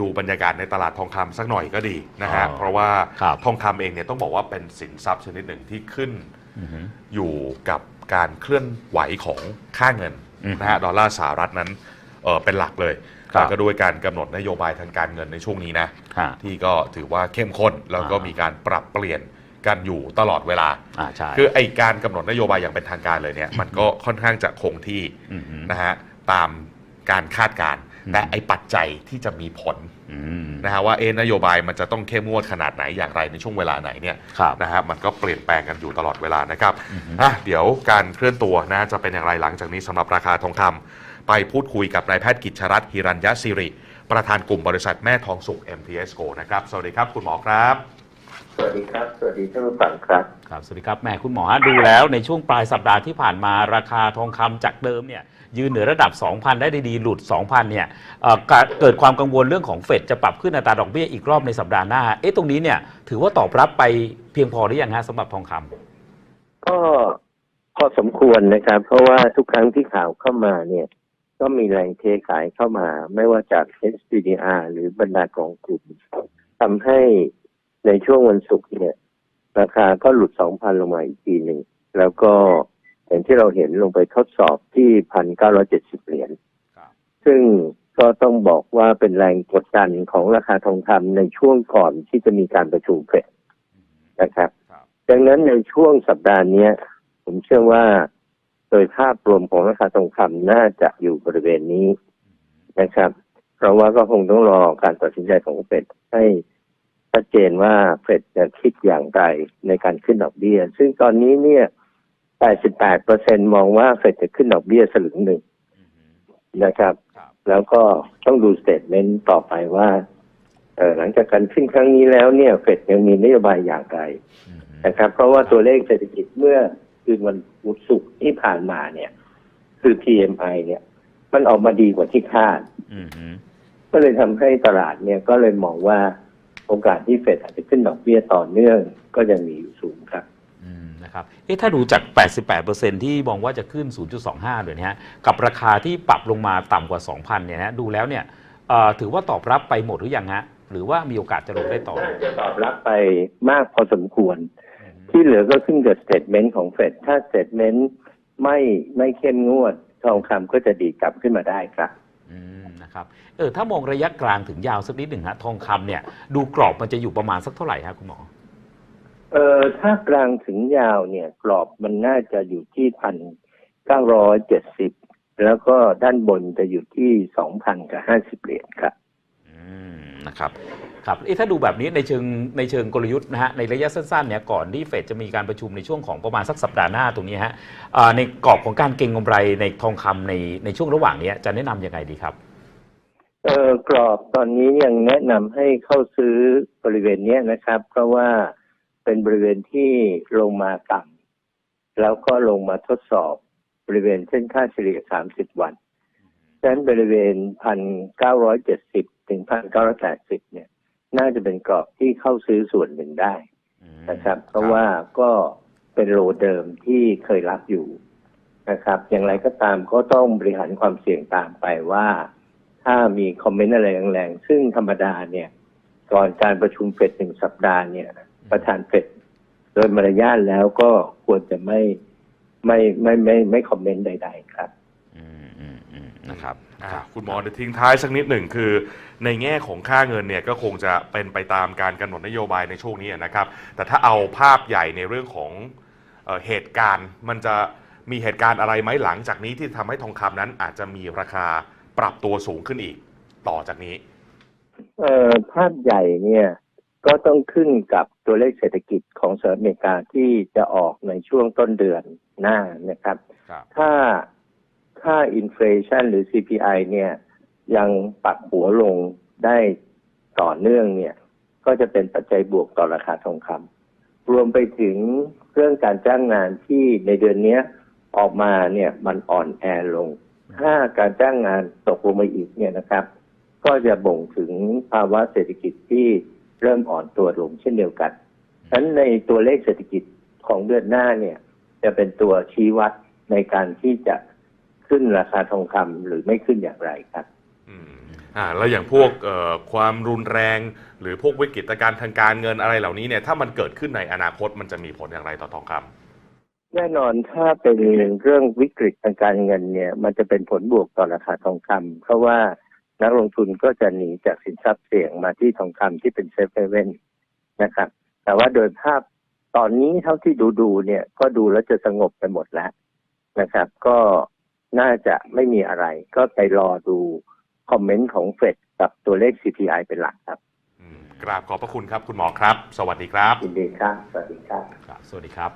ดูบรรยากาศในตลาดทองคำสักหน่อยก็ดีนะฮะอ๋อเพราะว่าครับทองคำเองเนี่ยต้องบอกว่าเป็นสินทรัพย์ชนิดหนึ่งที่ขึ้นอือฮึอยู่กับการเคลื่อนไหวของค่าเงินอืมนะฮะดอลลาร์สหรัฐนั้นเอ่อเป็นหลักเลยครับแล้วก็ด้วยการกำหนดนโยบายทางการเงินในช่วงนี้นะฮะที่ก็ถือว่าเข้มข้นแล้วก็อ่ามีมีการปรับเปลี่ยนกันอยู่ตลอดเวลาอ่าใช่คือไอการกำหนดนโยบายอย่างเป็นทางการเลยเนี่ย มันก็ค่อนข้างจะคงที่อือฮึนะฮะตามการคาดการณ์อืม แต่ไอปัจจัยที่จะมีผลอืมนะฮะว่าเอะนโยบายมันจะต้องเข้มงวดขนาดไหนอย่างไรในช่วงเวลาไหนเนี่ยครับนะฮะมันก็เปลี่ยนแปลงกันอยู่ตลอดเวลานะครับอือฮึอะเดี๋ยวการเคลื่อนตัวนะจะเป็นอย่างไรหลังจากนี้สำหรับราคาทองคำไปพูดคุยกับนายแพทย์กิจชรัตน์ฮิรัญยศิริ ประธานกลุ่มบริษัทแม่ทองสุก MTS Go นะครับ สวัสดีครับคุณหมอครับ สวัสดีครับ สวัสดีท่านผู้ฟังครับ ครับสวัสดีครับแหม่คุณหมอฮะดูแล้วในช่วงปลายสัปดาห์ที่ผ่านมาราคาทองคำจากเดิมเนี่ยยืนเหนือระดับ 2,000 ได้ดีๆหลุด 2,000เนี่ยเอ่อเกิดเกิดความกังวลเรื่องของเฟดจะปรับขึ้นอัตราดอกเบี้ยอีกรอบในสัปดาห์หน้า เอ๊ะตรงนี้เนี่ยถือว่าตอบรับไปเพียงพอหรือยังฮะสำหรับทองคำก็พอสมควรนะครับ เพราะว่าทุกครั้งที่ข่าวเข้ามาเนี่ย ก็มีแรงเทขายเข้ามา ไม่ว่าจาก SPDR หรือบรรดากองกลุ่มทำให้ ในช่วงวันศุกร์เนี่ย ราคาก็หลุด2,000ลงมาอีกทีหนึ่ง แล้วก็อย่างที่เราเห็นลงไปทดสอบที่1,970เหรียญครับซึ่งก็ต้องบอกว่าเป็นแรงกดดันของราคาทองคำในช่วงก่อนที่จะมีการประชุมเฟดนะครับครับดังนั้นในช่วงสัปดาห์เนี้ยผมเชื่อว่าโดยภาพรวมของราคาทองคำน่าจะอยู่บริเวณนี้นะครับ เพราะว่าก็คงต้องรอการตัดสินใจของเฟดให้ ชัดเจนว่าเฟดจะคิดอย่างไรในการขึ้นดอกเบี้ย ซึ่งตอนนี้เนี่ย 88เปอร์เซ็นมองว่าเฟดจะขึ้นดอกเบี้ยสลึงหนึ่งนะครับครับแล้วก็ต้องดูสเตทเมนต์ต่อไปว่าเออหลังจากการขึ้นครั้งนี้แล้วเนี่ยเฟดยังมีนโยบายอย่างไรอืมนะครับ เพราะว่าตัวเลขเศรษฐกิจเมื่อคืนวันศุกร์ที่ผ่านมาเนี่ย คือ PMI เนี่ย มันออกมาดีกว่าที่คาดอืมอืมก็เลยทำให้ตลาดเนี่ยก็เลยมองว่า โอกาสที่เฟดอาจจะขึ้นดอกเบี้ยต่อเนื่องก็ยังมีอยู่สูงครับอืมนะครับเอ๊ะถ้าดูจาก 88%ที่มองว่าจะขึ้น 0.25เลยนะฮะ กับราคาที่ปรับลงมาต่ำกว่า 2,000 เนี่ยนะดูแล้วเนี่ยเอ่อถือว่าตอบรับไปหมดหรือยังฮะ หรือว่ามีโอกาสจะลงได้ต่อน่าจะตอบรับไปมากพอสมควร ที่เหลือก็ขึ้นกับสเตทเมนต์ของเฟด ถ้าสเตทเมนต์ไม่ไม่เข้มงวดทองคำก็จะดีดกลับขึ้นมาได้ครับอืม นะครับเออถ้ามองระยะกลางถึงยาวสักนิดหนึ่งฮะทองคำเนี่ยดูกรอบมันจะอยู่ประมาณสักเท่าไหร่ฮะคุณหมอเอ่อถ้ากลางถึงยาวเนี่ย กรอบมันน่าจะอยู่ที่พันเก้าร้อยเจ็ดสิบแล้วก็ด้านบนจะอยู่ที่สองพันกับห้าสิบเหรียญครับอืมนะครับครับเอ๊ะถ้าดูแบบนี้ในเชิงในเชิงกลยุทธ์นะฮะในระยะสั้นๆเนี่ยก่อนที่เฟดจะมีการประชุมในช่วงของประมาณสักสัปดาห์หน้าตรงนี้ฮะอ่าในกรอบของการเก็งกำไรในทองคำในในช่วงระหว่างนี้จะแนะนำยังไงดีครับ เอ่อกรอบตอนนี้ยังแนะนำให้เข้าซื้อบริเวณเนี้ยนะครับ เพราะว่าเป็นบริเวณที่ลงมาต่ำแล้วก็ลงมาทดสอบบริเวณเส้นค่าเฉลี่ย 30 วันฉะนั้นบริเวณ 1,970 ถึง 1,980 เนี่ย น่าจะเป็นกรอบที่เข้าซื้อส่วนหนึ่งได้นะครับ เพราะว่าก็เป็นโลเดิมที่เคยรับอยู่นะครับ อย่างไรก็ตามก็ต้องบริหารความเสี่ยงตามไปว่า ถ้ามีคอมเมนต์อะไรแรงๆ ซึ่งธรรมดาเนี่ย ก่อนการประชุมเฟดหนึ่งสัปดาห์เนี่ย ประธานเฟดโดยมารยาทแล้วก็ควรจะไม่ไม่ไม่ไม่ไม่ไม่คอมเมนต์ใด ๆ ครับ อืมอืมอืมนะครับอ่าครับคุณหมอเดี๋ยวทิ้งท้ายสักนิดหนึ่งคือ ในแง่ของค่าเงินเนี่ยก็คงจะเป็นไปตามการกำหนดนโยบายในช่วงนี้นะครับ แต่ถ้าเอาภาพใหญ่ในเรื่องของเอ่อเหตุการณ์มันจะมีเหตุการณ์อะไรไหมหลังจากนี้ที่ทำให้ทองคำนั้นอาจจะมีราคา ปรับตัวสูงขึ้นอีก ต่อจากนี้ เอ่อภาพใหญ่เนี่ยก็ต้องขึ้นกับตัวเลขเศรษฐกิจของสหรัฐอเมริกาที่จะออกในช่วงต้นเดือนหน้านะครับครับถ้าค่าอินฟลชันหรือ CPI เนี่ยยังปรับหัวลงได้ต่อเนื่องเนี่ย ก็จะเป็นปัจจัยบวกต่อราคาทองคำรวมไปถึงเรื่องการจ้างงานที่ในเดือนเนี้ยออกมาเนี่ยมันอ่อนแอลง ถ้าการจ้างงานตกลงมาอีกเนี่ยนะครับ ก็จะบ่งถึงภาวะเศรษฐกิจที่เริ่มอ่อนตัวลงเช่นเดียวกันฉะนั้นในตัวเลขเศรษฐกิจของเดือนหน้าเนี่ย จะเป็นตัวชี้วัดในการที่จะขึ้นราคาทองคำหรือไม่ขึ้นอย่างไรครับอ่าแล้วอย่างพวกเอ่อความรุนแรง หรือพวกวิกฤตการณ์ทางการเงินอะไรเหล่านี้เนี่ยถ้ามันเกิดขึ้นในอนาคตมันจะมีผลอย่างไรต่อทองคำ แน่นอนถ้าเป็นเรื่องวิกฤตทางการเงินเนี่ย มันจะเป็นผลบวกต่อราคาทองคำเพราะว่านักลงทุนก็จะหนีจากสินทรัพย์เสี่ยงมาที่ทองคำที่เป็นเซฟเฮเว่นนะครับ แต่ว่าโดยภาพตอนนี้เท่าที่ดูดูๆเนี่ย ก็ดูแล้วจะสงบไปหมดแล้วนะครับ ก็น่าจะไม่มีอะไร ก็ไปรอดูคอมเมนต์ของเฟดกับตัวเลข CPI เป็นหลักครับอืมกราบขอบพระคุณครับ คุณหมอครับ สวัสดีครับยินดีครับ สวัสดีครับครับสวัสดีครับ